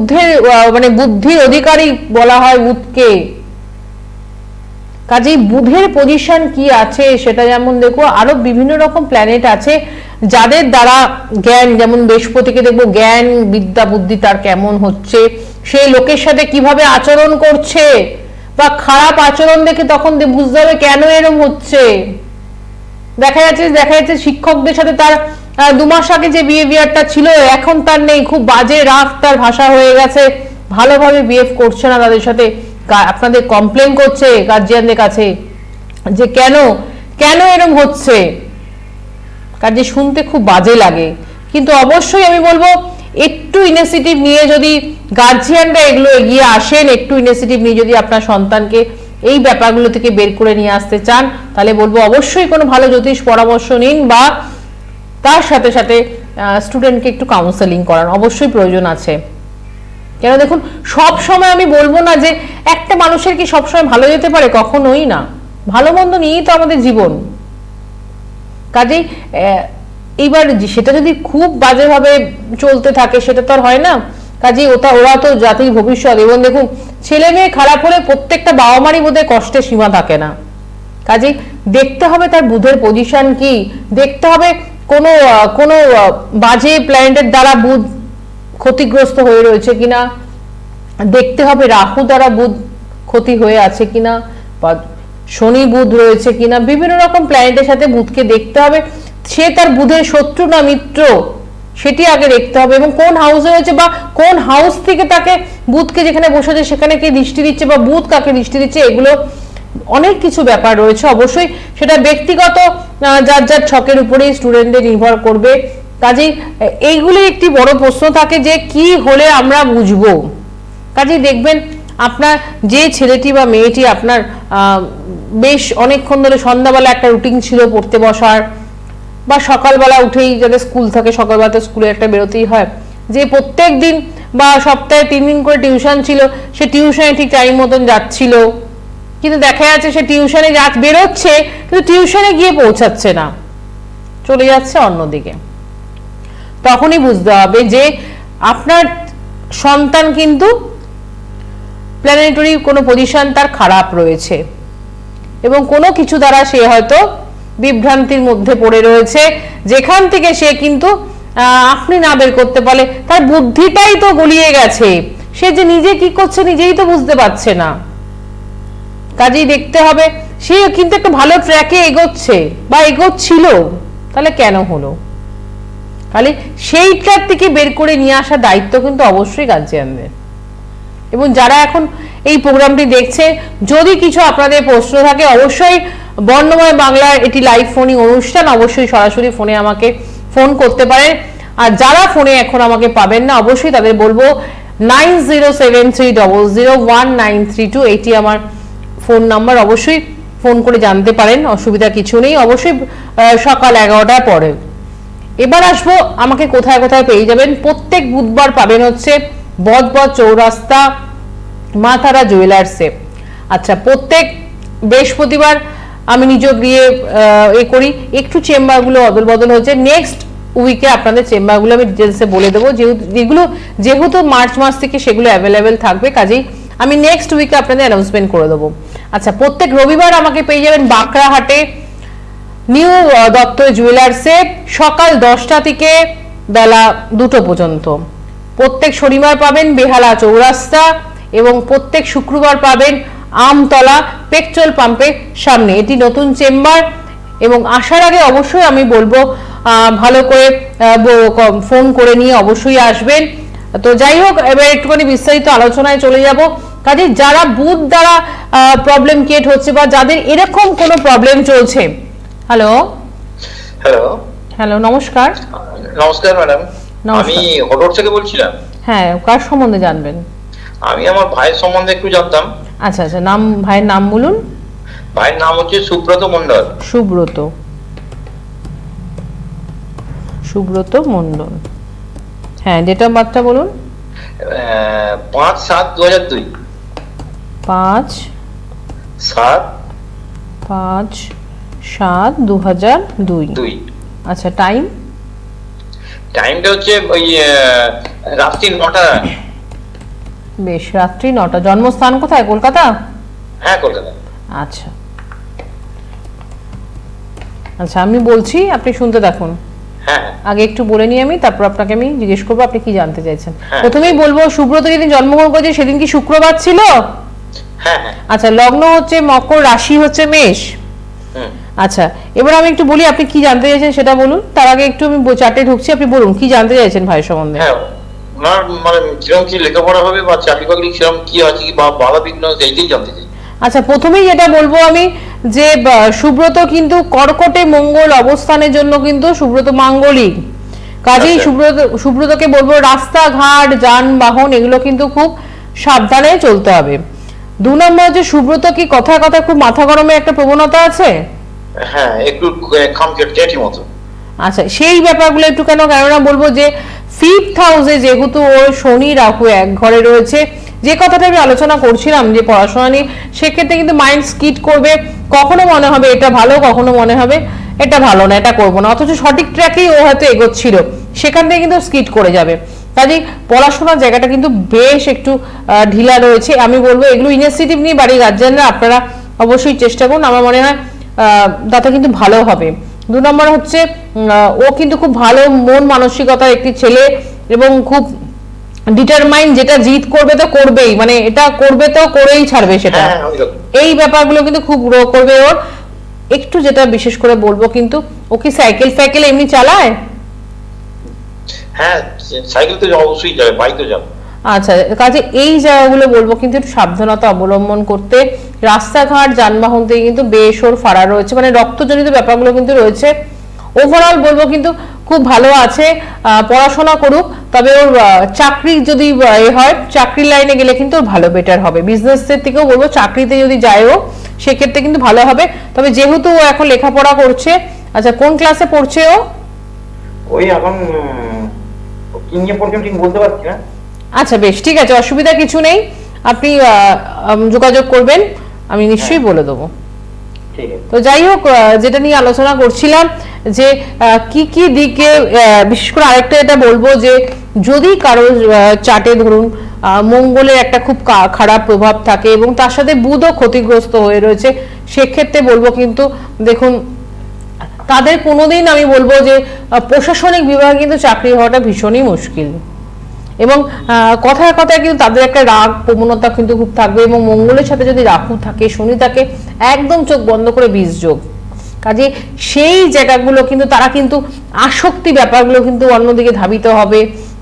বুদ্ধের মানে বুদ্ধির অধিকারী বলা হয় বুধকে। কাজেই বুধের পজিশন কি আছে সেটা যেমন দেখো, আরও বিভিন্ন রকম প্ল্যানেট আছে যাদের দ্বারা জ্ঞান, যেমন বৃহস্পতিকে দেখব জ্ঞান, বিদ্যা, বুদ্ধি তার কেমন হচ্ছে, সেই লোকের সাথে কীভাবে আচরণ করছে, বা খারাপ আচরণ দেখে তখন বুঝতে হবে কেন এরম হচ্ছে। দেখা যাচ্ছে দেখা যাচ্ছে শিক্ষকদের সাথে তার দু মাস আগে যে বিহেভিয়ারটা ছিল, এখন তার নেই। খুব বাজে রাফ তার ভাষা হয়ে গেছে। ভালোভাবে বিহেভ করছে না তাদের সাথে। আপনাদের কমপ্লেন করছে গার্জিয়ানদের কাছে যে কেন কেন এরম হচ্ছে? কাজে শুনতে খুব বাজে লাগে। কিন্তু অবশ্যই আমি বলব, একটু ইনিশিয়েটিভ নিয়ে যদি গার্জিয়ানরা এগুলো এগিয়ে আসেন, একটু ইনিশিয়েটিভ নিয়ে যদি আপনার সন্তানকে এই ব্যাপারগুলো থেকে বের করে নিয়ে আসতে চান, তাহলে বলব অবশ্যই কোনো ভালো জ্যোতিষ পরামর্শ নিন বা তার সাথে সাথে স্টুডেন্টকে একটু কাউন্সেলিং করান, অবশ্যই প্রয়োজন আছে। কেন দেখুন, সব সময় আমি বলব না যে একটা মানুষের কি সবসময় ভালো যেতে পারে? কখনোই না। ভালো মন্দ নিয়েই তো আমাদের জীবন। কাজেই এইবার সেটা যদি খুব বাজেভাবে চলতে থাকে, সেটা তো আর হয় না। কাজেই ওটা, ওরা তো জাতির ভবিষ্যৎ। এবং দেখুন, ছেলে মেয়ে খারাপ হলে প্রত্যেকটা বাবা মারই বোধহয় কষ্টের সীমা থাকে না। কাজেই, দেখতে হবে তার বুধের পজিশন কি। দেখতে হবে কোনো কোনো বাজে প্ল্যানেটের দ্বারা বুধ ক্ষতিগ্রস্ত হয়ে রয়েছে কিনা, দেখতে হবে রাহু দ্বারা বুধ ক্ষতি হয়ে আছে কিনা, বা শনি বুধ রয়েছে কিনা, বিভিন্ন রকম প্ল্যানেটের সাথে বুধকে দেখতে হবে। সে তার বুধের শত্রু না মিত্র, সেটি আগে দেখতে হবে এবং কোন হাউসে রয়েছে বা কোন হাউস থেকে তাকে বুধকে যেখানে বসেছে সেখানে কে দৃষ্টি দিচ্ছে বা বুধ কাকে দৃষ্টি দিচ্ছে, এগুলো অনেক কিছু ব্যাপার রয়েছে। অবশ্যই সেটা ব্যক্তিগত যার যার ছকের উপরেই স্টুডেন্টদের নির্ভর করবে। কাজেই এইগুলি একটি বড় প্রশ্ন থাকে যে, কি হলে আমরা বুঝব? কাজেই দেখবেন, আপনার যে ছেলেটি বা মেয়েটি আপনার বেশ অনেকক্ষণ ধরে সন্ধ্যাবেলা একটা রুটিন ছিল পড়তে বসার, বা সকালবেলা উঠেই যাদের স্কুল থাকে সকালবেলা তো স্কুলে একটা বেরোতেই হয়। যে প্রত্যেক দিন বা সপ্তাহে তিন দিন করে টিউশন ছিল, সে টিউশনে ঠিক টাইম মতন যাচ্ছিল। কিন্তু দেখা যাচ্ছে সে টিউশনে যা বেরোচ্ছে, কিন্তু টিউশনে গিয়ে পৌঁছাচ্ছে না। চলে যাচ্ছে অন্যদিকে। তখনই বুঝতে হবে যে আপনার সন্তান কিন্তু প্ল্যানেটরি কোনো পজিশন তার খারাপ রয়েছে এবং কোনো কিছু দ্বারা সে হয়তো বিভ্রান্তির মধ্যে পড়ে রয়েছে। যেখান থেকে সে কিন্তু আপনি না বের করতে পারে তার বুদ্ধিটাই তো গলিয়ে গেছে। সে যে নিজে কি করছে নিজেই তো বুঝতে পারছে না। কাজেই দেখতে হবে। সে কিন্তু একটা ভালো ট্র্যাকে এগোচ্ছে বা এগোচ্ছিল। তাহলে কেন হলো? তাহলে সেই ট্র্যাক থেকে বের করে নিয়ে আসার দায়িত্ব কিন্তু অবশ্যই গার্জিয়ানদের এবং যারা এখন এই প্রোগ্রামটি দেখছে, যদি কিছু আপনাদের প্রশ্ন থাকে, অবশ্যই বর্ণময় বাংলার এটি লাইভ ফোনিং অনুষ্ঠান, অবশ্যই সরাসরি ফোনে আমাকে ফোন করতে পারেন। আর যারা ফোনে এখন আমাকে পাবেন না, অবশ্যই তাদের বলব nine zero seven three double zero one nine three two এটি আমার ফোন নাম্বার অবশ্যই ফোন করে জানতে পারেন, অসুবিধা কিছু নেই। অবশ্যই সকাল এগারোটার পরে। এবার আসব, আমাকে কোথায় কোথায় পেয়ে যাবেন। প্রত্যেক বুধবার পাবেন হচ্ছে বজবজ চৌরাস্তা, মাথারা জুয়েলার্সে আচ্ছা প্রত্যেক বৃহস্পতিবার আমি নিজ গিয়ে এ করি। একটু চেম্বারগুলো অদল বদল হচ্ছে নেক্সট উইকে আপনাদের চেম্বারগুলো আমি ডিটেলসে বলে দেবো। যেহেতু, যেগুলো, যেহেতু মার্চ মাস থেকে সেগুলো অ্যাভেলেবেল থাকবে, কাজেই আমি নেক্সট উইকে আপনাদের অ্যানাউন্সমেন্ট করে দেবো। আচ্ছা প্রত্যেক রবিবার আমাকে পেয়ে যাবেন বাঁকড়াহাটে নিউ দত্ত জুয়েলার্সে সকাল দশটা থেকে বেলা দুটো পর্যন্ত। প্রত্যেক শনিবার পাবেন বেহালা চৌরাস্তা এবং প্রত্যেক শুক্রবার পাবেন আমতলা পেট্রোল পাম্পের সামনে। এটি নতুন চেম্বার এবং আসার আগে অবশ্যই আমি বলব ভালো করে ফোন করে নিয়ে অবশ্যই আসবেন। তো যাই হোক, এবার একটুখানি বিস্তারিত আলোচনায় চলে যাব। কাজে যারা বুধ দ্বারা প্রবলেম ক্রিয়েট হচ্ছে বা যাদের এরকম কোনো প্রবলেম চলছে। হ্যালো হ্যালো হ্যালো নমস্কার। নমস্কার ম্যাডাম। আমি হটর থেকে বলছিলাম। হ্যাঁ কার সম্বন্ধে জানবেন? আমি আমার ভাইয়ের সম্বন্ধে একটু জানতাম। আচ্ছা আচ্ছা নাম ভাইয়ের নাম বলুন। ভাইয়ের নাম হচ্ছে সুব্রত মন্ডল সুব্রত। সুব্রত মণ্ডল। হ্যাঁ ডেট অফ বার্থটা বলুন। পাঁচ সাত দু হাজার দুই। পাঁচ সাত পাঁচ সাত দু হাজার দুই। দুই। আচ্ছা টাইম? টাইমটা হচ্ছে ওই রাত্রি নটা। বেশ রাত্রি নটা। জন্মস্থান কোথায়? কলকাতা? হ্যাঁ কলকাতা। আচ্ছা। আচ্ছা আমি বলছি আপনি শুনতে দেখুন হ্যাঁ হ্যাঁ। আগে একটু বলে নিই আমি তারপর আপনাকে আমি জিজ্ঞেস করব আপনি কি জানতে চাইছেন? হ্যাঁ। প্রথমেই বলব সুব্রত যেদিন জন্মগ্রহণ করেছে সেদিন কি শুক্রবার ছিল? হ্যাঁ হ্যাঁ। আচ্ছা লগ্ন হচ্ছে মকর রাশি হচ্ছে মেষ। আচ্ছা এবার আমি একটু বলি আপনি কি জানতে চাইছেন সেটা বলুন? তার আগে একটু আমি চার্টে ঢুকছি আপনি বলুন কি জানতে চাইছেন ভাই সম্বন্ধে? হ্যাঁ ওনার মানে কিরম কি লেখাপড়া হবে বা চাকরি বাকরি কিরম কি আছে বা বাধা বিঘ্ন এইটাই জানতে চাই। আচ্ছা প্রথমেই যেটা বলব আমি যে সুব্রত কিন্তু কর্কটে মঙ্গল অবস্থানের জন্য কিন্তু সুব্রত মাঙ্গলিক। কাজেই আচ্ছা। সুব্রত সুব্রতকে বলব রাস্তাঘাট যানবাহন এগুলো কিন্তু খুব সাবধানে চলতে হবে। দু নম্বর হচ্ছে সুব্রত কি কথায় কথা খুব মাথা গরমের একটা প্রবণতা আছে? হ্যাঁ একটু খাম কেটি মতো। আচ্ছা সেই ব্যাপারগুলো একটু কেন কেননা বলব যে ফিফথ হাউসে যেহেতু ওর শনি রাহু এক ঘরে রয়েছে যে কথাটা আমি আলোচনা করছিলাম যে পড়াশোনা নিয়ে সেক্ষেত্রে কিন্তু মাইন্ড স্কিট করবে কখনো মনে হবে এটা ভালো কখনো মনে হবে এটা ভালো না এটা করব না অথচ সঠিক ট্র্যাকেই ও হয়তো এগোচ্ছিল সেখান থেকে কিন্তু স্কিট করে যাবে। কাজেই পড়াশোনার জায়গাটা কিন্তু বেশ একটু ঢিলা রয়েছে। আমি বলব এগুলো ইনিশিয়েটিভ নিয়ে বাড়ির গার্জেনরা আপনারা অবশ্যই চেষ্টা করুন। আমার মনে হয় তাতে কিন্তু ভালো হবে। দু নম্বর হচ্ছে ও কিন্তু খুব ভালো মন মানসিকতার একটি ছেলে এবং খুব ডিটারমাইন যেটা জিত করবে তো করবেই। মানে এটা করবে তো করেই ছাড়বে সেটা। হ্যাঁ এই ব্যাপারগুলো কিন্তু খুব গ্রো করবে ওর। একটু যেটা বিশেষ করে বলব কিন্তু ও কি সাইকেল ফাইকেল এমনি চালায়? হ্যাঁ সাইকেল তো অবশ্যই যাবে বাইক তো যাবে। আচ্ছা কাজে এই জায়গাগুলো বলব কিন্তু একটু সাবধানতা অবলম্বন করতে। রাস্তাঘাট যানবাহন থেকে কিন্তু বেশ ওর ফাড়া রয়েছে মানে রক্তজনিত ব্যাপারগুলো কিন্তু রয়েছে। ওভারঅল বলব কিন্তু খুব ভালো আছে পড়াশোনা করুক তবে ওর চাকরি যদি এ হয় চাকরির লাইনে গেলে কিন্তু ওর ভালো বেটার হবে। বিজনেসের থেকেও বলব চাকরিতে যদি যায় ও সেক্ষেত্রে কিন্তু ভালো হবে। তবে যেহেতু ও এখন লেখাপড়া করছে আচ্ছা কোন ক্লাসে পড়ছে ও? ওই এখন কি নিয়ে পড়ছেন ঠিক বলতে পারছি না। আচ্ছা বেশ ঠিক আছে অসুবিধা কিছু নেই। আপনি যোগাযোগ করবেন আমি নিশ্চয়ই বলে দেবো। তো যাই হোক যেটা নিয়ে আলোচনা করছিলাম যে কি কি দিকে বিশেষ করে আরেকটা এটা বলব যে যদি কারও চাটে ধরুন আহ, মঙ্গলের একটা খুব খারাপ প্রভাব থাকে এবং তার সাথে বুধও ক্ষতিগ্রস্ত হয়ে রয়েছে সেক্ষেত্রে বলব কিন্তু দেখুন তাদের কোনোদিন আমি বলব যে প্রশাসনিক বিভাগে কিন্তু চাকরি হওয়াটা ভীষণই মুশকিল। এবং কথায় কথায় কিন্তু তাদের একটা রাগ, প্রবণতা কিন্তু খুব থাকবে এবং মঙ্গলের সাথে যদি রাহু থাকে, শনি থাকে, একদম চোখ বন্ধ করে বীজ যোগ। কাজে সেই জায়গাগুলো কিন্তু তারা কিন্তু আসক্তি ব্যাপারগুলো কিন্তু অন্যদিকে ধাবিত হবে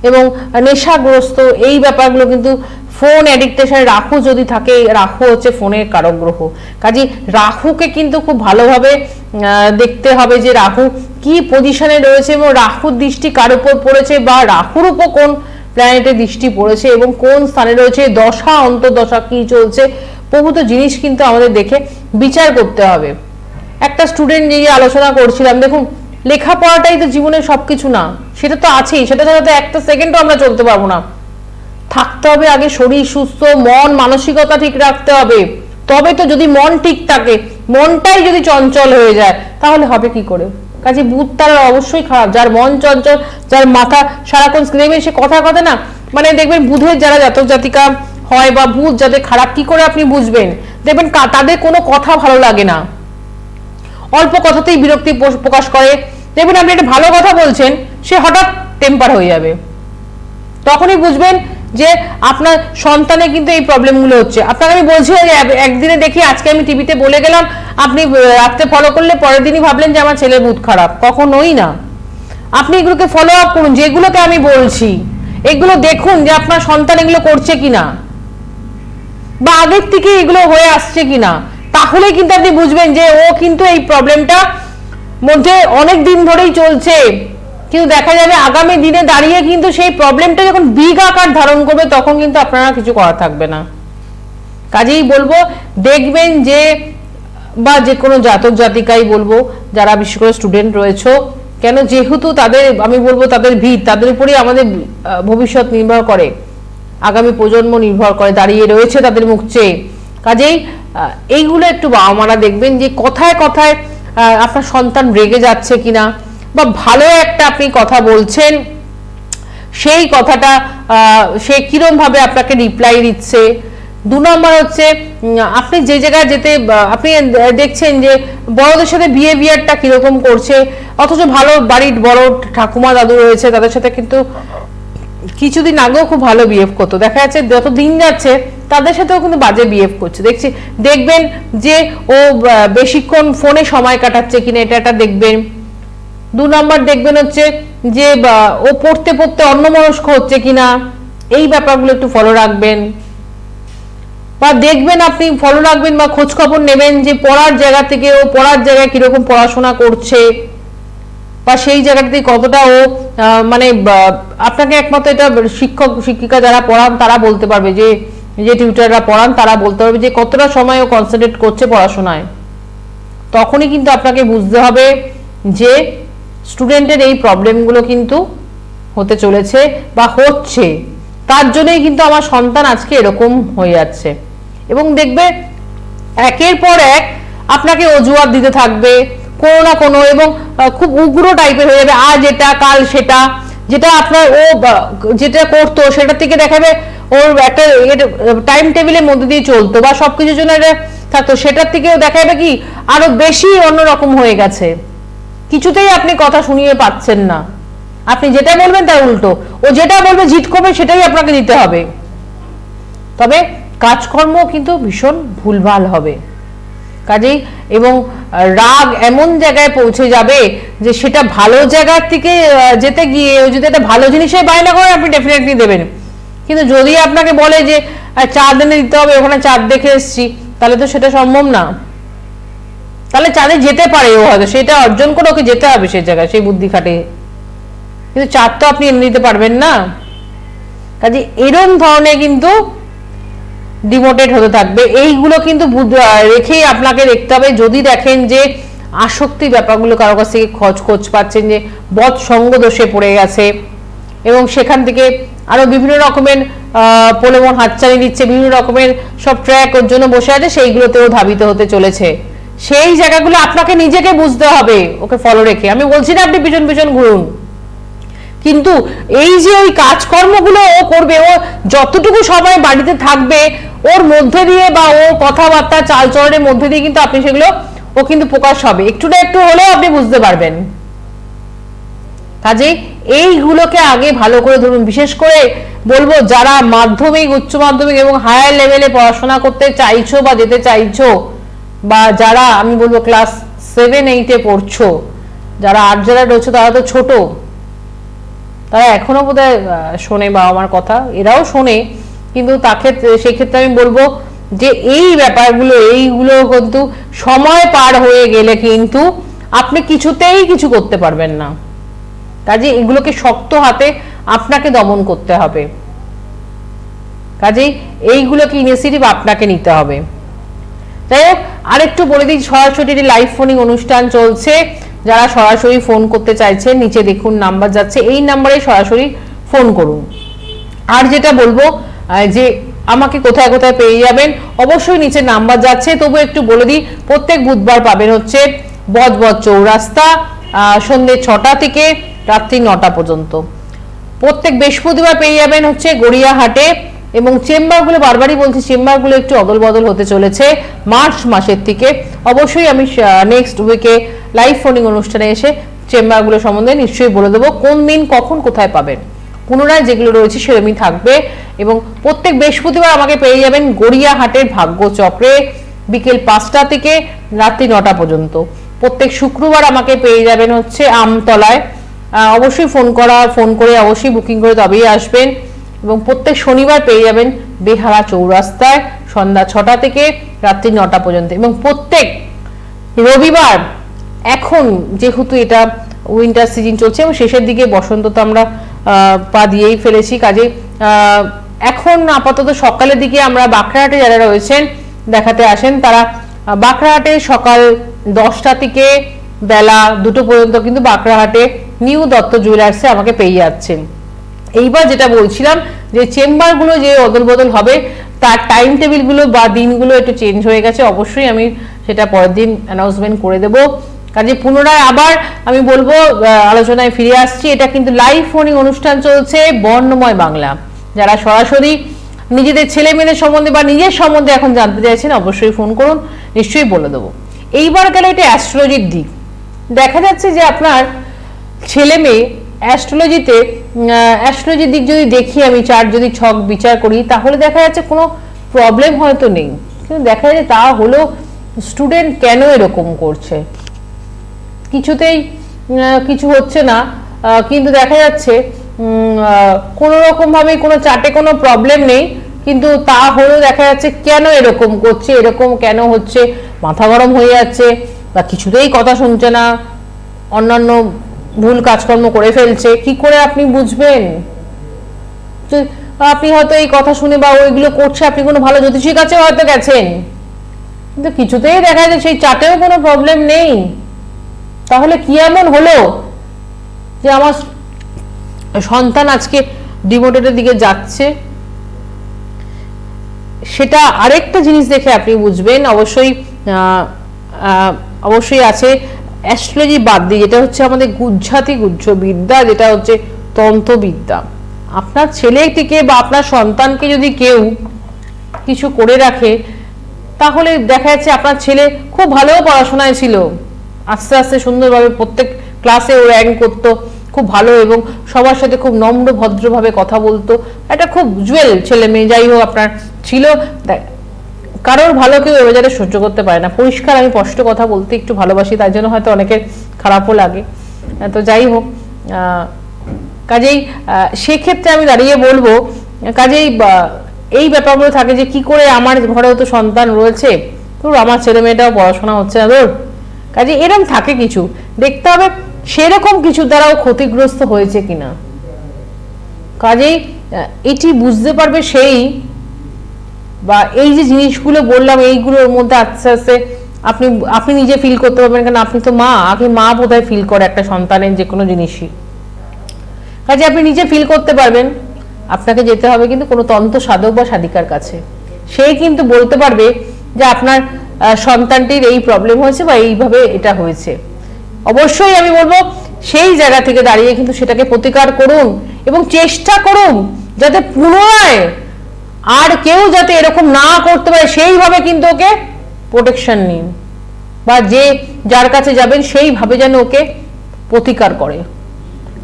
এবং নেশাগ্রস্ত এই ব্যাপারগুলো কিন্তু ফোন অ্যাডিক্টেশন রাহু যদি থাকে, রাহু হচ্ছে ফোনের কারক গ্রহ কাজে রাহুকে কিন্তু খুব ভালোভাবে দেখতে হবে যে রাহু কি পজিশনে রয়েছে এবং রাহুর দৃষ্টি কার উপর পড়েছে বা রাহুর উপর কোন প্ল্যানেটের দৃষ্টি পড়েছে এবং কোন স্থানে রয়েছে, দশা, অন্তর্দশা কি চলছে, প্রভূত জিনিস কিন্তু আমাদের দেখে বিচার করতে হবে। একটা স্টুডেন্ট যে আলোচনা করছিলাম, দেখুন, লেখাপড়াটাই তো জীবনের সবকিছু না, সেটা তো আছেই, সেটা ছাড়া তো একটা সেকেন্ডও আমরা চলতে পারব না। থাকতে হবে আগে শরীর সুস্থ, মন, মানসিকতা ঠিক রাখতে হবে। তবে তো যদি মন ঠিক থাকে, মনটাই যদি চঞ্চল হয়ে যায়, তাহলে হবে কি করে? কাজে বুধ তার অবশ্যই খারাপ। যার মন চঞ্চল, যার মাথা সারাক্ষণ দেখবেন সে কথা কথা না মানে দেখবেন বুধের যারা জাতক জাতিকা হয় বা বুধ যাদের খারাপ কি করে আপনি বুঝবেন? দেখবেন তাদের কোনো কথা ভালো লাগে না। অল্প কথাতেই বিরক্তি প্রকাশ করে। দেখবেন আপনি একটা ভালো কথা বলছেন, সে হঠাৎ টেম্পার হয়ে যাবে। তখনই বুঝবেন যে আপনার সন্তানে কিন্তু এই প্রবলেমগুলো হচ্ছে। আপনাকে আমি বলছি একদিনে দেখি আজকে আমি টিভিতে বলে গেলাম, আপনি রাত্রে ফলো করলে পরের দিনই ভাবলেন যে আমার ছেলের বুধ খারাপ। কখনোই না। আপনি এগুলোকে ফলো আপ করুন, যেগুলোকে আমি বলছি। এগুলো দেখুন যে আপনার সন্তান এগুলো করছে কিনা। বা আগের থেকে এগুলো হয়ে আসছে কিনা। তাহলে কিন্তু আপনি বুঝবেন যে ও কিন্তু এই প্রবলেমটা মধ্যে অনেক দিন ধরেই চলছে। কিন্তু দেখা যাবে আগামী দিনে দাঁড়িয়ে কিন্তু সেই প্রবলেমটা যখন বিগ আকার ধারণ করবে, তখন কিন্তু আপনারা কিছু করা থাকবে না। কাজেই বলব, দেখবেন যে, বা যে কোনো জাতক জাতিকাই বলব, যারা বিশেষ করে স্টুডেন্ট রয়েছে, কেন যেহেতু তাদের, আমি বলব তাদের ভিত তাদের উপরেই আমাদের ভবিষ্যৎ নির্ভর করে। আগামী প্রজন্ম নির্ভর করে, দাঁড়িয়ে রয়েছে তাদের মুখ চেয়ে। কাজেই এইগুলো একটু বাবা মারা দেখবেন যে, কথায় কথায় আপনার সন্তান রেগে যাচ্ছে কিনা বা ভালো একটা আপনি কথা বলছেন, সেই কথাটা সে কিরম ভাবে আপনাকে রিপ্লাই দিচ্ছে? দু নম্বর হচ্ছে আপনি যে জায়গায় যেতে আপনি দেখছেন যে বড়দের সাথে বিহেভিয়ারটা কীরকম করছে, অথচ ভালো বাড়ির বড় ঠাকুমা দাদু রয়েছে, তাদের সাথে কিন্তু কিছুদিন আগেও খুব ভালো বিহেভ করতো। দেখা যাচ্ছে যত দিন যাচ্ছে, তাদের সাথেও কিন্তু বাজে বিহেভ করছে। দেখছি, দেখবেন যে ও বেশিক্ষণ ফোনে সময় কাটাচ্ছে কিনা, এটা একটা দেখবেন। দু নম্বর দেখবেন হচ্ছে যে ও পড়তে পড়তে অন্যমনস্ক হচ্ছে কিনা, এই ব্যাপারগুলো একটু ফলো রাখবেন। বা দেখবেন আপনি ফলো রাখবেন বা খোঁজ খবর নেবেন যে, পড়ার জায়গা থেকে ও পড়ার জায়গায় কীরকম পড়াশোনা করছে, বা সেই জায়গাটাতে কতটা ও মানে আপনাকে একমাত্র এটা শিক্ষক, শিক্ষিকা যারা পড়ান তারা বলতে পারবে যে যে টিউটাররা পড়ান তারা বলতে পারবে যে, কতটা সময় ও কনসেন্ট্রেট করছে পড়াশোনায়। তখনই কিন্তু আপনাকে বুঝতে হবে যে স্টুডেন্টের এই প্রবলেমগুলো কিন্তু হতে চলেছে বা হচ্ছে। তার জন্যই কিন্তু আমার সন্তান আজকে এরকম হয়ে যাচ্ছে। এবং দেখবে, একের পর এক আপনাকে অজুহাত দিতে থাকবে, কোনো না কোনো এবং খুব উগ্র টাইপের হয়ে যাবে, আজ এটা, কাল সেটা, যেটা আপনার ও যেটা করতো, সেটা থেকে দেখাবে, ওর একটা টাইম টেবিলের মধ্যে দিয়ে চলতো বা সবকিছুর জন্য এটা থাকতো, সেটার থেকেও দেখা যাবে কি, আরও বেশি অন্যরকম হয়ে গেছে। কিছুতেই আপনি কথা শুনিয়ে পাচ্ছেন না। আপনি যেটা বলবেন তার উল্টো। ও যেটা বলবে জিত করবে, সেটাই আপনাকে দিতে হবে। তবে কাজকর্ম কিন্তু ভীষণ ভুলভাল হবে। কাজেই এবং রাগ এমন জায়গায় পৌঁছে যাবে যে সেটা ভালো জায়গার থেকে যেতে গিয়ে, ও যদি একটা ভালো জিনিসের বায়না করে, আপনি ডেফিনেটলি দেবেন। কিন্তু যদি আপনাকে বলে যে চাঁদ এনে দিতে হবে, ওখানে চাঁদ দেখে এসেছি, তাহলে তো সেটা সম্ভব না। তাহলে চাঁদে যেতে পারে ও হয়তো, সেটা অর্জন করে ওকে যেতে হবে সেই জায়গায়, সেই বুদ্ধি খাটে। কিন্তু চাঁদ তো আপনি এনে দিতে পারবেন না। কাজে এরম ধরনের কিন্তু ডিমোটেড হতে থাকবে। এইগুলো কিন্তু রেখেই আপনাকে দেখতে হবে। যদি দেখেন যে আসক্তি ব্যাপারগুলো কারও কাছ থেকে খোঁজ খোঁজ পাচ্ছেন যে বধ সঙ্গ দোষে পড়ে গেছে, এবং সেখান থেকে আরও বিভিন্ন রকমের প্রলোভন হাতছানি দিচ্ছে, বিভিন্ন রকমের সব ট্র্যাক ওর জন্য বসে আছে, সেইগুলোতেও ধাবিত হতে চলেছে। সেই জায়গাগুলো আপনাকে নিজেকে বুঝতে হবে, ওকে ফলো রেখে। আমি বলছি না আপনি পিছন পিছন ঘুরুন। কিন্তু এই যে ওই কাজকর্মগুলো ও করবে, ও যতটুকু সময় বাড়িতে থাকবে, ওর মধ্যে দিয়ে বা ও কথাবার্তা, চালচলনের মধ্যে দিয়ে কিন্তু আপনি সেগুলো, ও কিন্তু প্রকাশ হবে। একটু না একটু হলেও আপনি বুঝতে পারবেন। কাজেই এইগুলোকে আগে ভালো করে ধরুন, বিশেষ করে বলব যারা মাধ্যমিক, উচ্চ মাধ্যমিক এবং হায়ার লেভেলে পড়াশোনা করতে চাইছো বা যেতে চাইছো বা যারা আমি বলব ক্লাস সেভেন এইটে পড়ছো যারা আট যারা রয়েছে তারা তো ছোট। তারা এখনও আহ, শোনে বাবা মার কথা এরাও শোনে কিন্তু তাকে সেক্ষেত্রে আমি বলব যে এই ব্যাপারগুলো এইগুলো কিন্তু সময় পার হয়ে গেলে কিন্তু আপনি কিছুতেই কিছু করতে পারবেন না। কাজে এগুলোকে শক্ত হাতে আপনাকে দমন করতে হবে। কাজেই এইগুলোকে ইনিশিয়েটিভ আপনাকে নিতে হবে। যাই হোক, আরেকটু বলে দিই, সরাসরি লাইভ ফোনিং অনুষ্ঠান চলছে, যারা সরাসরি ফোন করতে চাইছেন, নিচে দেখুন নাম্বার যাচ্ছে, এই নাম্বারে সরাসরি ফোন করুন। আর যেটা বলব যে আমাকে কোথায় কোথায় পেয়ে যাবেন, অবশ্যই নিচে নাম্বার যাচ্ছে, তবু একটু বলে দিই, প্রত্যেক বুধবার পাবেন হচ্ছে বজবজ চৌরাস্তা সন্ধ্যে ছটা থেকে রাত্রি নটা পর্যন্ত। প্রত্যেক বৃহস্পতিবার পেয়ে যাবেন হচ্ছে গড়িয়াহাটে এবং চেম্বারগুলো, বারবারই বলছি চেম্বারগুলো একটু অদল বদল হতে চলেছে মার্চ মাসের থেকে অবশ্যই আমি নেক্সট উইকে লাইভ ফোনিং অনুষ্ঠানে এসে চেম্বারগুলো সম্বন্ধে নিশ্চয়ই বলে দেবো কোন দিন কখন কোথায় পাবেন। পুনরায় যেগুলো রয়েছে সেরকমই থাকবে এবং প্রত্যেক বৃহস্পতিবার আমাকে পেয়ে যাবেন গড়িয়াহাটের ভাগ্য চক্রে বিকেল পাঁচটা থেকে রাত্রি নটা পর্যন্ত। প্রত্যেক শুক্রবার আমাকে পেয়ে যাবেন হচ্ছে আমতলায়। অবশ্যই ফোন করা ফোন করে অবশ্যই বুকিং করে তবেই আসবেন। এবং প্রত্যেক শনিবার পেয়ে যাবেন বেহারা চৌরাস্তায় সন্ধ্যা ছটা থেকে রাত্রি নটা পর্যন্ত। এবং প্রত্যেক রবিবার এখন যেহেতু এটা উইন্টার সিজন চলছে, এবং শেষের দিকে বসন্ত তো আমরা পা দিয়েই ফেলেছি। কাজে এখন আপাতত সকালের দিকে আমরা বাঁকড়াহাটে যারা রয়েছেন, দেখাতে আসেন, তারা বাঁকড়াহাটে সকাল দশটা থেকে বেলা দুটো পর্যন্ত কিন্তু বাঁকড়াহাটে নিউ দত্ত জুয়েলার্সে আমাকে পেয়ে যাচ্ছেন। এইবার যেটা বলছিলাম যে চেম্বারগুলো যে অদল বদল হবে, তার টাইম টেবিলগুলো বা দিনগুলো একটু চেঞ্জ হয়ে গেছে, অবশ্যই আমি সেটা পরের দিন অ্যানাউন্সমেন্ট করে দেব। কাজে পুনরায় আবার আমি বলব আলোচনায় ফিরে আসছি। এটা কিন্তু লাইভ ফোনিং অনুষ্ঠান চলছে, বর্ণময় বাংলা। যারা সরাসরি নিজেদের ছেলে মেয়েদের সম্বন্ধে বা নিজের সম্বন্ধে এখন জানতে চাইছেন, অবশ্যই ফোন করুন, নিশ্চয়ই বলে দেবো। এইবার গেলে এটা অ্যাস্ট্রোলজির দিক। দেখা যাচ্ছে যে আপনার ছেলে মেয়ে অ্যাস্ট্রোলজিতে অ্যাস্ট্রোলজির দিক যদি দেখি আমি, চার যদি ছক বিচার করি, তাহলে দেখা যাচ্ছে কোনো প্রবলেম হয়তো নেই। কিন্তু দেখা যাচ্ছে তা হলো স্টুডেন্ট কেন এরকম করছে? কিছুতেই কিছু হচ্ছে না। কিন্তু দেখা যাচ্ছে কোনো রকম ভাবে কোনো চার্টে কোনো প্রবলেম নেই, কিন্তু তা হলেও দেখা যাচ্ছে কেন এরকম করছে, এরকম কেন হচ্ছে, মাথা গরম হয়ে যাচ্ছে, বা কিছুতেই কথা শুনছে না। অন্যান্য ভুল কাজকর্ম করে ফেলছে, কি করে আপনি বুঝবেন? আপনি হয়তো এই কথা শুনে বা ওইগুলো করছে, আপনি কোনো ভালো জ্যোতিষীর কাছে হয়তো গেছেন। কিন্তু কিছুতেই দেখা যায় সেই চাটেও কোনো প্রবলেম নেই। তাহলে কি এমন হলো যে আমার সন্তান আজকে ডিমোটেটের দিকে যাচ্ছে? সেটা আরেকটা জিনিস দেখে আপনি বুঝবেন। অবশ্যই অবশ্যই আছে অ্যাস্ট্রোলজি বাদ দিয়ে, যেটা হচ্ছে আমাদের গুজ্জাতি গুজ্জ বিদ্যা যেটা হচ্ছে তন্ত্রবিদ্যা। আপনার ছেলেটিকে বা আপনার সন্তানকে যদি কেউ কিছু করে রাখে, তাহলে দেখা যাচ্ছে আপনার ছেলে খুব ভালো পড়াশোনায় ছিল। আস্তে আস্তে সুন্দরভাবে প্রত্যেক ক্লাসে ও র্যাঙ্ক করতো, খুব ভালো এবং সবার সাথে খুব নম্র ভদ্রভাবে কথা বলতো। একটা খুব জুয়েল ছেলে মেয়ে, যাই হোক আপনার ছিল। কারোর ভালো কেউ বাজারে সহ্য করতে পারে না। পরিষ্কার আমি স্পষ্ট কথা বলতে একটু ভালোবাসি, তাই জন্য হয়তো অনেকের খারাপও লাগে। তো যাই হোক কাজেই সেক্ষেত্রে আমি দাঁড়িয়ে বলব, কাজেই এই ব্যাপারগুলো থাকে যে কি করে আমার ঘরেও তো সন্তান রয়েছে তোর আমার ছেলে মেয়েটাও পড়াশোনা হচ্ছে না তোর কাজে এরম থাকে কিছু। দেখতে হবে সেরকম কিছু দ্বারাও ক্ষতিগ্রস্ত হয়েছে কিনা। কাজেই এটি বুঝতে পারবে সেই বা এই যে জিনিসগুলো বললাম, এইগুলোর মধ্যে আস্তে আস্তে আপনি আপনি নিজে ফিল করতে পারবেন। কারণ আপনি তো মা, আপনি মা বোধহয় ফিল করে একটা সন্তানের যে কোনো জিনিসই। কাজে আপনি নিজে ফিল করতে পারবেন। আপনাকে যেতে হবে কিন্তু কোনো তন্ত্র সাধক বা সাধিকার কাছে। সে কিন্তু বলতে পারবে যে আপনার সন্তানটির এই প্রবলেম হয়েছে বা এইভাবে এটা হয়েছে। অবশ্যই আমি বলব, সেই জায়গা থেকে দাঁড়িয়ে কিন্তু সেটাকে প্রতিকার করুন এবং চেষ্টা করুন যাতে পুনরায় আর কেউ যাতে এরকম না করতে পারে, সেইভাবে কিন্তু ওকে প্রোটেকশন নিন। বা যে যার কাছে যাবেন, সেইভাবে যেন ওকে প্রতিকার করে।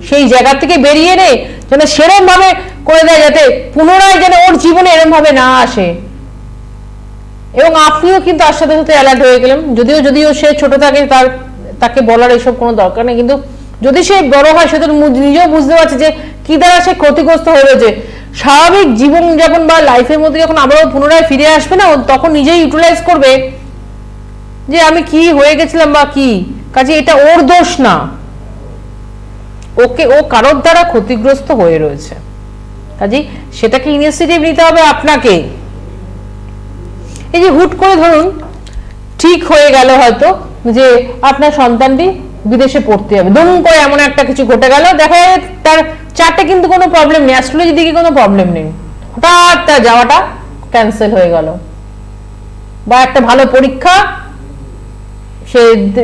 সেই জায়গা থেকে বেরিয়ে নে যেন সেরম ভাবে করে দেয়, যাতে পুনরায় যেন ওর জীবনে এরম ভাবে না আসে। এবং আপনিও কিন্তু তার সাথে সাথে অ্যালার্ট হয়ে গেলেন। যদিও যদিও সে ছোট থাকে, তার, তাকে বলার এসব কোনো দরকার নেই, কিন্তু যদি সে বড় হয়, সে তো নিজেও বুঝতে পারছে যে কি দ্বারা সে ক্ষতিগ্রস্ত হয়ে রয়েছে স্বাভাবিক জীবনযাপন বা লাইফের মধ্যে যখন আবারও পুনরায় ফিরে আসবে না, তখন নিজেই ইউটিলাইজ করবে যে আমি কি হয়ে গেছিলাম বা কি। কাজে এটা ওর দোষ না। ওকে, ও কারোর দ্বারা ক্ষতিগ্রস্ত হয়ে রয়েছে। কাজেই সেটাকে ইনিশিয়েটিভ নিতে হবে আপনাকে। এই যে হুট করে ধরুন, ঠিক হয়ে গেল হয়তো যে আপনার সন্তানটি বিদেশে পড়তে যাবে দুম করে এমন একটা কিছু ঘটে গেল, দেখা যায় তার চারটে কিন্তু কোনো প্রবলেম নেই অ্যাস্ট্রোলজি দিকে কোনো প্রবলেম নেই। হঠাৎ তার যাওয়াটা ক্যান্সেল হয়ে গেল। বা একটা ভালো পরীক্ষা সে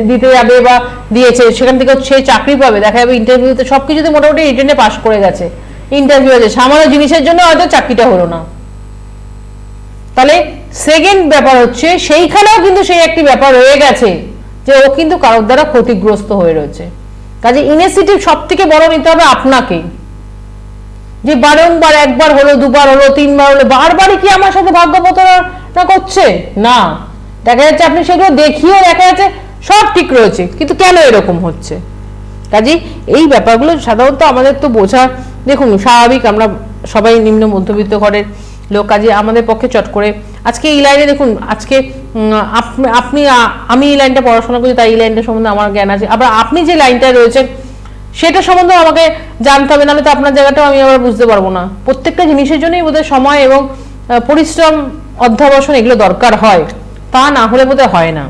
দিতে যাবে বা দিয়েছে, সেখান থেকে সে চাকরি পাবে, দেখা যাবে ইন্টারভিউতে সবকিছুতে মোটামুটি রিটেনে পাশ করে গেছে। ইন্টারভিউ আছে, সামান্য জিনিসের জন্য হয়তো চাকরিটা হলো না। তাহলে সেকেন্ড ব্যাপার হচ্ছে, সেইখানেও কিন্তু সেই একটি ব্যাপার রয়ে গেছে। যে ও কিন্তু কারোর দ্বারা ক্ষতিগ্রস্ত হয়ে রয়েছে। কাজে ইনিশিয়েটিভ সব থেকে বড় নিতে হবে আপনাকে। যে বারংবার একবার হলো, দুবার হলো, তিনবার হলো, বারবারই কি আমার সাথে ভাগ্য প্রতারণা করছে? না। দেখা যাচ্ছে আপনি সেগুলো দেখিয়েও দেখা যাচ্ছে সব ঠিক রয়েছে, কিন্তু কেন এরকম হচ্ছে? কাজেই এই ব্যাপারগুলো সাধারণত আমাদের তো বোঝা, দেখুন, স্বাভাবিক আমরা সবাই নিম্ন মধ্যবিত্ত ঘরের লোক কাজে আমাদের পক্ষে চট করে। আজকে এই লাইনে দেখুন, আজকে আপনি আমি এই লাইনটা পড়াশোনা করি, তাই এই লাইনটা সম্বন্ধে আমার জ্ঞান আছে। আবার আপনি যে লাইনটা রয়েছেন, সেটা সম্বন্ধে আমাকে জানতে হবে, নাহলে তো আপনার জায়গাটাও আমি আবার বুঝতে পারব না। প্রত্যেকটা জিনিসের জন্যই বোধহয় সময় এবং পরিশ্রম, অধ্যাবসন এগুলো দরকার হয়। তা না হলে বোধহয় হয় না।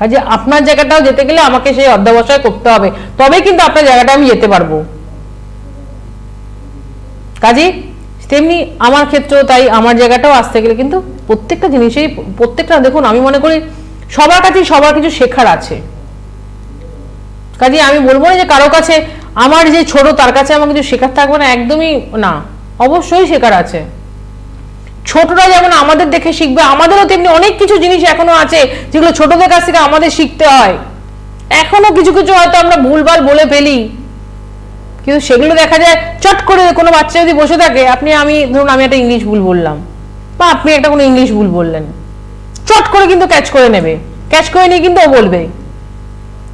কাজে আপনার জায়গাটাও যেতে গেলে আমাকে সেই অধ্যাবসায় করতে হবে। তবে কিন্তু আপনার জায়গাটা আমি যেতে পারব। কাজে তেমনি আমার ক্ষেত্রেও তাই, আমার জায়গাটাও আসতে গেলে কিন্তু প্রত্যেকটা জিনিসেই, প্রত্যেকটা, দেখুন, আমি মনে করি সবার কাছেই সবার কিছু শেখার আছে। কাজে আমি বলব না যে কারও কাছে আমার যে ছোট, তার কাছে আমার কিছু শেখার থাকবে না, একদমই না। অবশ্যই শেখার আছে। ছোটরা যেমন আমাদের দেখে শিখবে, আমাদেরও তেমনি অনেক কিছু জিনিস এখনও আছে যেগুলো ছোটদের কাছ থেকে আমাদের শিখতে হয়। এখনও কিছু কিছু হয়তো আমরা ভুলভাল বলে ফেলি। কিন্তু সেগুলো দেখা যায়, চট করে কোনো বাচ্চা যদি বসে থাকে, আপনি, আমি, ধরুন আমি একটা ইংলিশ ভুল বললাম, বা আপনি একটা কোনো ইংলিশ ভুল বললেন, চট করে কিন্তু ক্যাচ করে নেবে। ক্যাচ করে নিয়ে কিন্তু ও বলবে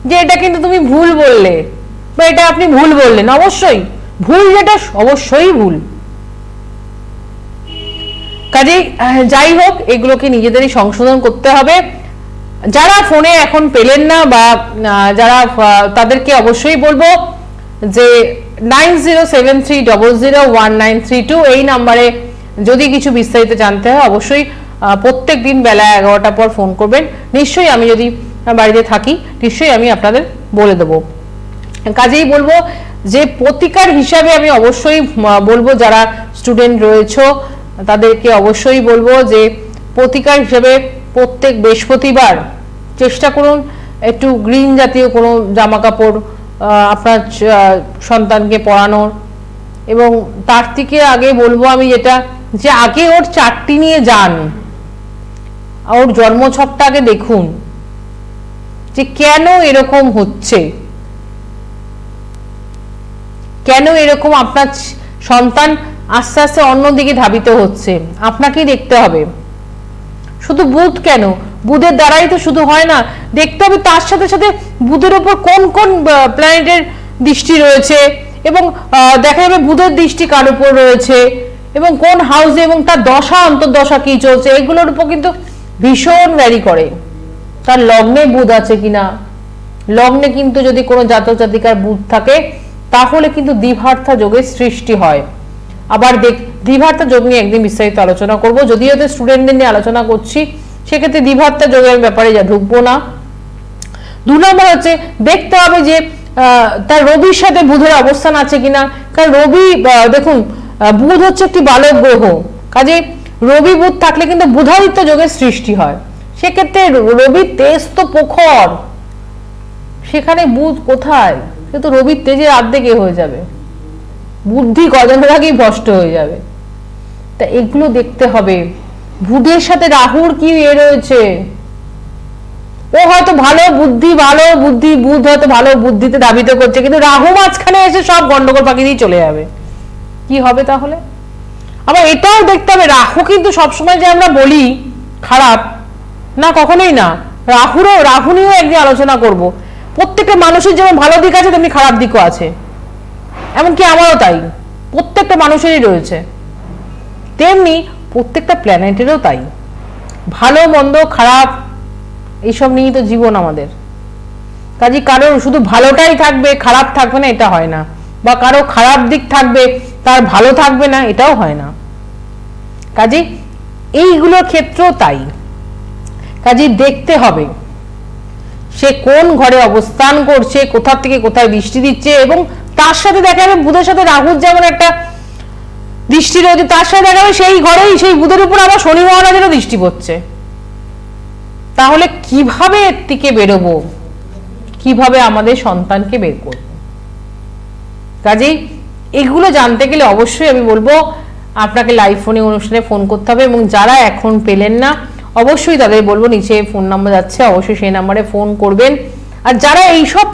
যে এটা কিন্তু তুমি ভুল বললে, বা এটা আপনি ভুল বললেন, অবশ্যই। ভুল যেটা, অবশ্যই ভুল। কাজেই যাই হোক, এগুলোকে নিজেদেরই সংশোধন করতে হবে। যারা ফোনে এখন পেলেন না বা যারা তাদেরকে অবশ্যই বলব যে nine zero seven three double zero one nine three two এই নাম্বারে যদি কিছু বিস্তারিত জানতে হয়, অবশ্যই প্রত্যেক দিন বেলা এগারোটা পর ফোন করবেন। নিশ্চয়ই আমি যদি বাড়িতে থাকি, নিশ্চয়ই আমি আপনাদের বলে দেবো। কাজেই বলব যে প্রতিকার হিসাবে আমি অবশ্যই বলব যারা স্টুডেন্ট রয়েছে, তাদেরকে অবশ্যই বলব যে প্রতিকার হিসেবে প্রত্যেক বৃহস্পতিবার চেষ্টা করুন, একটু গ্রিন জাতীয় কোনো জামা কাপড় আপনার সন্তানকে পড়ানোর। এবং তার থেকে আগে বলব আমি যেটা, যে আগে ওর চারটি নিয়ে যান। ওর জন্মছকটা আগে দেখুন, যে কেন এরকম হচ্ছে। কেন এরকম আপনার সন্তান আস্তে আস্তে অন্যদিকে ধাবিত হচ্ছে? আপনাকেই দেখতে হবে। শুধু বুধ কেন? বুধের দ্বারাই তো শুধু হয় না, দেখতে হবে তার সাথে সাথে বুধের ওপর কোন কোন প্ল্যানেটের দৃষ্টি রয়েছে এবং দেখা যাবে বুধের দৃষ্টি কার উপর রয়েছে এবং কোন হাউসে এবং তার দশা, অন্তর্দশা কি চলছে, এগুলোর উপর কিন্তু ভীষণ ভ্যারি করে। তার লগ্নে বুধ আছে কিনা? লগ্নে কিন্তু যদি কোনো জাতক জাতিকার বুধ থাকে, তাহলে কিন্তু দ্বিভার্থা যোগের সৃষ্টি হয়। আবার দেখ, দ্বিভার্থা যোগ নিয়ে একদিন বিস্তারিত আলোচনা করব। যদিও স্টুডেন্টদের নিয়ে আলোচনা করছি সেক্ষেত্রে দ্বিভার্থা যোগের ব্যাপারে যা ঢুকবো না। দু নম্বর হচ্ছে, দেখতে হবে যে তার রবির সাথে বুধের অবস্থান আছে কিনা। কারণ রবি দেখুন বুধ হচ্ছে একটি বালক গ্রহ। কাজে রবি বুধ থাকলে কিন্তু বুধাদিত্য যোগের সৃষ্টি হয়। সেক্ষেত্রে রবির তেজ তো প্রখর। সেখানে বুধ কোথায়? সে তো রবির তেজের আর্ধেকে হয়ে যাবে। বুদ্ধি গজনের আগেই ভ্রষ্ট হয়ে যাবে। তা এগুলো দেখতে হবে। বুধের সাথে রাহুর কি এ রয়েছে? ও হয়তো ভালো বুদ্ধি ভালো বুদ্ধি, বুধ হয়তো ভালো বুদ্ধিতে দাবিত করছে, কিন্তু রাহু মাঝখানে এসে সব গন্ডগোল পাখি দিয়ে চলে যাবে। কি হবে তাহলে? আবার এটাও দেখতে হবে, রাহু কিন্তু সবসময় যে আমরা বলি খারাপ, না কখনোই না। রাহুরও, রাহু নিয়েও একদিন আলোচনা করব। প্রত্যেকটা মানুষের যেমন ভালো দিক আছে, তেমনি খারাপ দিকও আছে। এমনকি আমারও তাই। প্রত্যেকটা মানুষেরই রয়েছে। তেমনি প্রত্যেকটা প্ল্যানেটেরও তাই। ভালো, মন্দ, খারাপ, এইসব নিয়েই তো জীবন আমাদের। কাজে কারোর শুধু ভালোটাই থাকবে, খারাপ থাকবে না, এটা হয় না। বা কারও খারাপ দিক থাকবে, তার ভালো থাকবে না, এটাও হয় না। কাজে এইগুলোর ক্ষেত্রেও তাই। কাজে দেখতে হবে সে কোন ঘরে অবস্থান করছে কোথা থেকে কোথায় দৃষ্টি দিচ্ছে এবং তার সাথে দেখা যাবে বুধের সাথে রাহুর যেমন একটা দৃষ্টি রয়েছে তার সাথে দেখা যাবে সেই ঘরেই, সেই বুধের উপর আবার শনি মহারাজেরও দৃষ্টি পড়ছে। তাহলে কীভাবে এর থেকে বেরোবো? কীভাবে আমাদের সন্তানকে বের করব? কাজেই এগুলো জানতে গেলে অবশ্যই আমি বলব, আপনাকে লাইভ ফোনে অনুষ্ঠানে ফোন করতে হবে এবং যারা এখন পেলেন না, অবশ্যই তাদের বলব, নিচে ফোন নাম্বার যাচ্ছে, অবশ্যই সেই নাম্বারে ফোন করবেন। আর যারা এইসব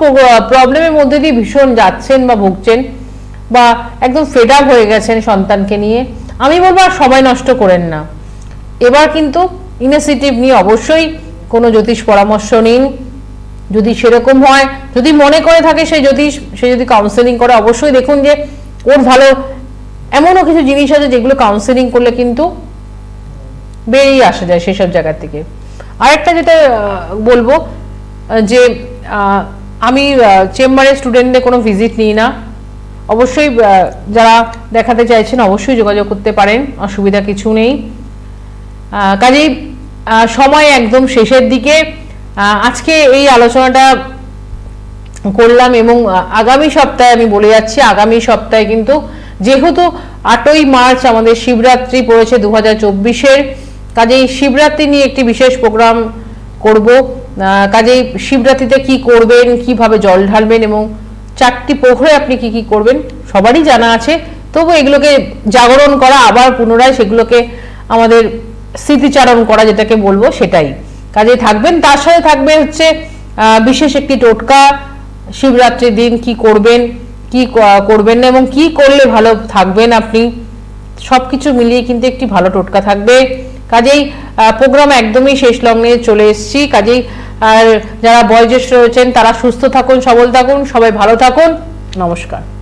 প্রবলেমের মধ্যে দিয়ে ভীষণ যাচ্ছেন বা ভুগছেন বা একদম ফেড আপ হয়ে গেছেন সন্তানকে নিয়ে, আমি বলব আর সময় নষ্ট করেন না। এবার কিন্তু ইনিশিয়েটিভ নিয়ে অবশ্যই কোনো জ্যোতিষ পরামর্শ নিন। যদি সেরকম হয়, যদি মনে করে থাকে সেই জ্যোতিষ, সে যদি কাউন্সেলিং করে, অবশ্যই দেখুন যে ওর ভালো এমনও কিছু জিনিস আছে যেগুলো কাউন্সেলিং করলে কিন্তু বেরিয়ে আসা যায় সেসব জায়গা থেকে। আরেকটা যেটা বলব যে আমি চেম্বারে স্টুডেন্টদের কোনো ভিজিট নিই না। অবশ্যই যারা দেখাতে চাইছেন অবশ্যই যোগাযোগ করতে পারেন, অসুবিধা কিছু নেই। কাজেই সময় একদম শেষের দিকে। আজকে এই আলোচনাটা করলাম এবং আগামী সপ্তাহে আমি বলে যাচ্ছি, আগামী সপ্তাহে কিন্তু যেহেতু আটই মার্চ আমাদের শিবরাত্রি পড়েছে দু হাজার চব্বিশের, কাজেই শিবরাত্রি নিয়ে একটি বিশেষ প্রোগ্রাম করব। কাজেই শিবরাত্রিতে কি করবেন, কীভাবে জল ঢালবেন এবং চারটি পোখরে আপনি কি কি করবেন সবারই জানা আছে। তবু এগুলোকে জাগরণ করা, আবার পুনরায় সেগুলোকে আমাদের স্মৃতিচারণ করা যেটাকে বলব সেটাই। কাজে থাকবেন। তার সাথে থাকবে হচ্ছে বিশেষ একটি টোটকা, শিবরাত্রির দিন কি করবেন কি করবেন না, এবং কি করলে ভালো থাকবেন আপনি সব কিছু মিলিয়ে কিন্তু একটি ভালো টোটকা থাকবে। কাজেই প্রোগ্রাম একদমই শেষ লগ্নে চলে এসেছি। কাজেই আর যারা বয়োজ্যেষ্ঠ রয়েছেন তারা সুস্থ থাকুন সবল থাকুন সবাই ভালো থাকুন। নমস্কার।